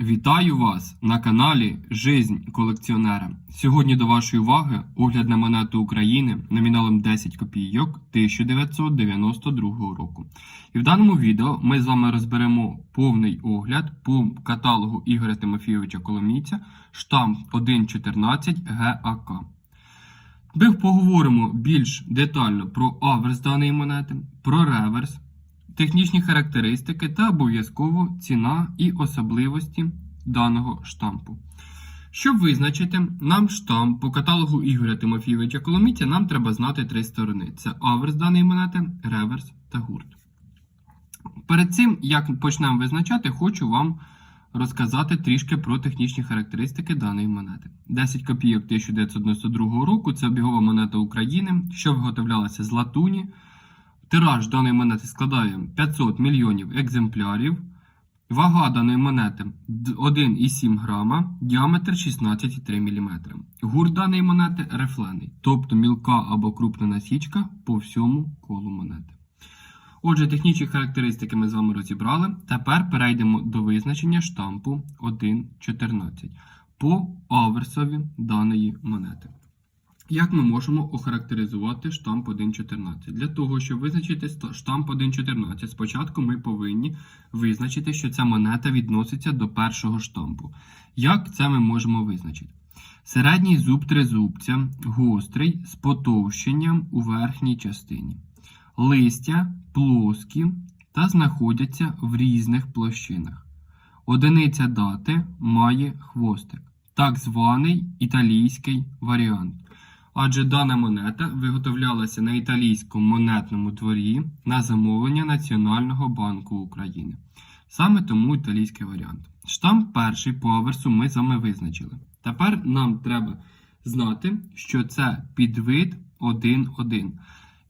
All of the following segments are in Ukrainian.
Вітаю вас на каналі Жизнь колекціонера. Сьогодні до вашої уваги огляд на монету України номіналом 10 копійок 1992 року. І в даному відео ми з вами розберемо повний огляд по каталогу Ігоря Тимофійовича Коломійця штамп 1.14 ГАК. Ми поговоримо більш детально про аверс даної монети, про реверс, технічні характеристики та обов'язково ціна і особливості даного штампу. Щоб визначити нам штамп по каталогу Ігоря Тимофійовича Коломійця, нам треба знати три сторони: це аверс даної монети, реверс та гурт. Перед цим, як почнемо визначати, хочу вам розказати трішки про технічні характеристики даної монети. 10 копійок 1992 року це обігова монета України, що виготовлялася з латуні. Тираж даної монети складає 500 мільйонів екземплярів. Вага даної монети 1,7 грама, діаметр 16,3 мм. Гурт даної монети рифлений, тобто мілка або крупна насічка по всьому колу монети. Отже, технічні характеристики ми з вами розібрали. Тепер перейдемо до визначення штампу 1.14 по аверсові даної монети. Як ми можемо охарактеризувати штамп 1.14? Для того, щоб визначити штамп 1.14, спочатку ми повинні визначити, що ця монета відноситься до першого штампу. Як це ми можемо визначити? Середній зуб тризубця гострий з потовщенням у верхній частині. Листя плоскі та знаходяться в різних площинах. Одиниця дати має хвостик, так званий італійський варіант. Адже дана монета виготовлялася на італійському монетному дворі на замовлення Національного банку України. Саме тому італійський варіант. Штамп перший по аверсу ми вами визначили. Тепер нам треба знати, що це підвид 1.1.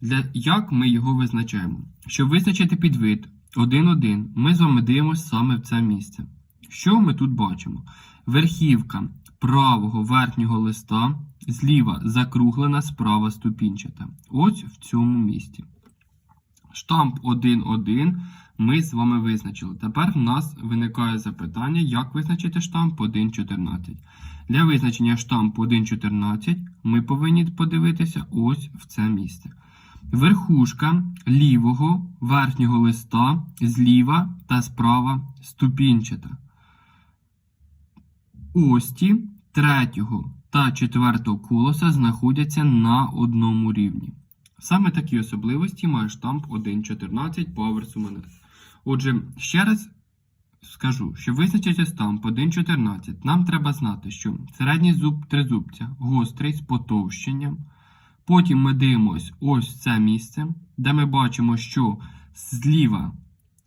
Для як ми його визначаємо? Щоб визначити підвид 1.1, ми з вами дивимося саме в це місце. Що ми тут бачимо? Верхівка правого верхнього листа зліва закруглена, справа ступінчата. Ось в цьому місці. Штамп 1.1 ми з вами визначили. Тепер в нас виникає запитання, як визначити штамп 1.14. Для визначення штампу 1.14 ми повинні подивитися ось в це місце. Верхушка лівого верхнього листа зліва та справа ступінчата. Ості третього та четвертого колоса знаходяться на одному рівні. Саме такі особливості має штамп 1.14 по аверсу. Отже, ще раз скажу, що визначити штамп 1.14 нам треба знати, що середній зуб тризубця гострий з потовщенням. Потім ми дивимось ось це місце, де ми бачимо, що зліва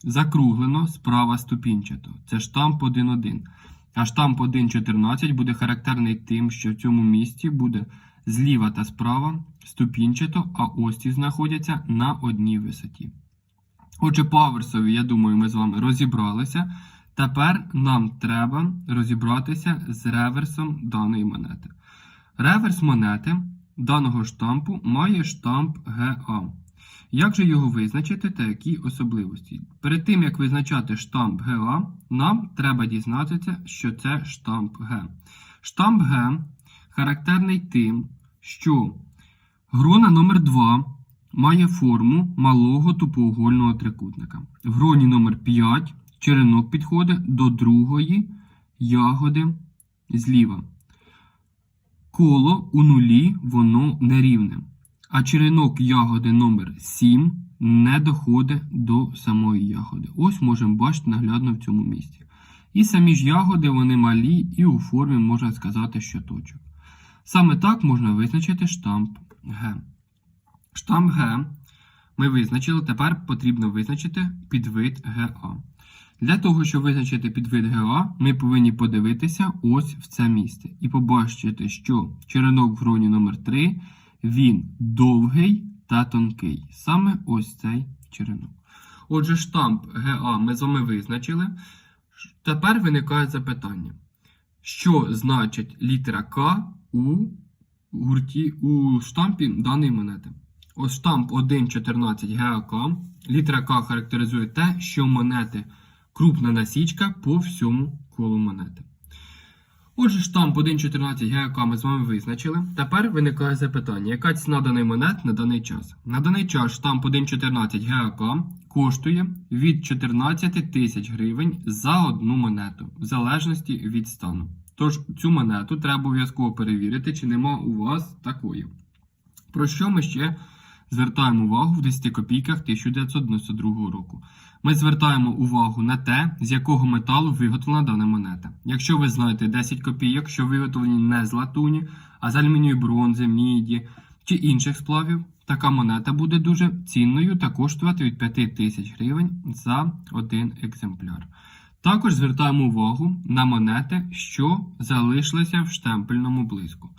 закруглено, справа ступінчато. Це штамп 1.1. А штамп 1.14 буде характерний тим, що в цьому місці буде зліва та справа ступінчато, а ості знаходяться на одній висоті. Отже, по я думаю, ми з вами розібралися. Тепер нам треба розібратися з реверсом даної монети. Реверс монети даного штампу має штамп ГА. Як же його визначити та які особливості? Перед тим, як визначати штамп ГА, нам треба дізнатися, що це штамп Г. Штамп Г характерний тим, що грона номер 2 має форму малого тупоугольного трикутника. В гроні номер 5 черенок підходить до другої ягоди зліва. Коло у нулі воно нерівне, а черенок ягоди номер 7 не доходить до самої ягоди. Ось можемо бачити наглядно в цьому місці. І самі ж ягоди вони малі і у формі можна сказати, що точок. Саме так можна визначити штамп Г. Штамп Г ми визначили, тепер потрібно визначити підвид ГА. Для того, щоб визначити підвид ГА, ми повинні подивитися ось в це місце і побачити, що черенок в гроні номер 3 він довгий та тонкий. Саме ось цей черенок. Отже, штамп ГА ми з вами визначили. Тепер виникає запитання. Що значить літера К у гурті у штампі даної монети? Ось штамп 1.14 ГАК. Літера К характеризує те, що монети крупна насічка по всьому коло монети. Отже, штамп 1.14 ГАК ми з вами визначили. Тепер виникає запитання, яка ціна даний монет на даний час? На даний час штамп 1.14 ГАК коштує від 14 тисяч гривень за одну монету, в залежності від стану. Тож цю монету треба обов'язково перевірити, чи нема у вас такої. Про що ми ще звертаємо увагу в 10 копійках 1992 року? Ми звертаємо увагу на те, з якого металу виготовлена дана монета. Якщо ви знаєте 10 копійок, що виготовлені не з латуні, а з алюмінію бронзи, міді чи інших сплавів, така монета буде дуже цінною та коштувати від 5 тисяч гривень за один екземпляр. Також звертаємо увагу на монети, що залишилися в штемпельному блиску.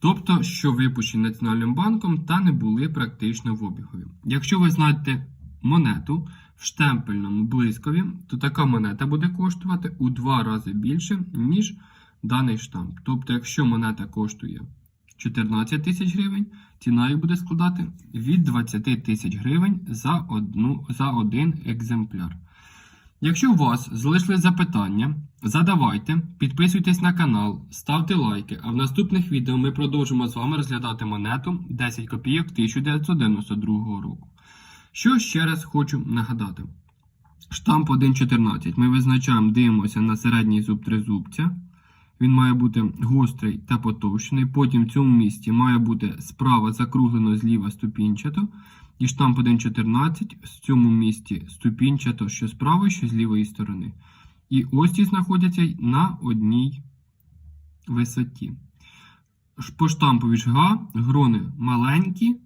Тобто, що випущені Національним банком та не були практично в обігові. Якщо ви знаєте монету в штемпельному блискові, то така монета буде коштувати у два рази більше, ніж даний штамп. Тобто, якщо монета коштує 14 тисяч гривень, ціна її буде складати від 20 тисяч гривень за, одну, за один екземпляр. Якщо у вас залишились запитання, задавайте, підписуйтесь на канал, ставте лайки, а в наступних відео ми продовжимо з вами розглядати монету 10 копійок 1992 року. Що ще раз хочу нагадати. Штамп 1.14 ми визначаємо, дивимося на середній зуб тризубця. Він має бути гострий та потовщений. Потім в цьому місці має бути справа закруглено, зліва ступінчато. І штамп 1.14 в цьому місці ступінчато, що з правої, що з лівої сторони. І ось ці знаходяться на одній висоті. По штампу жга грони маленькі,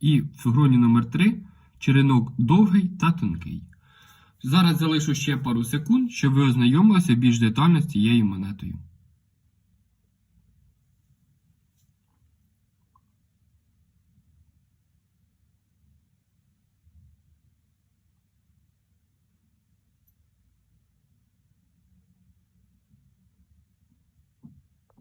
і в гроні номер 3 черенок довгий та тонкий. Зараз залишу ще пару секунд, щоб ви ознайомилися більш детально з цією монетою.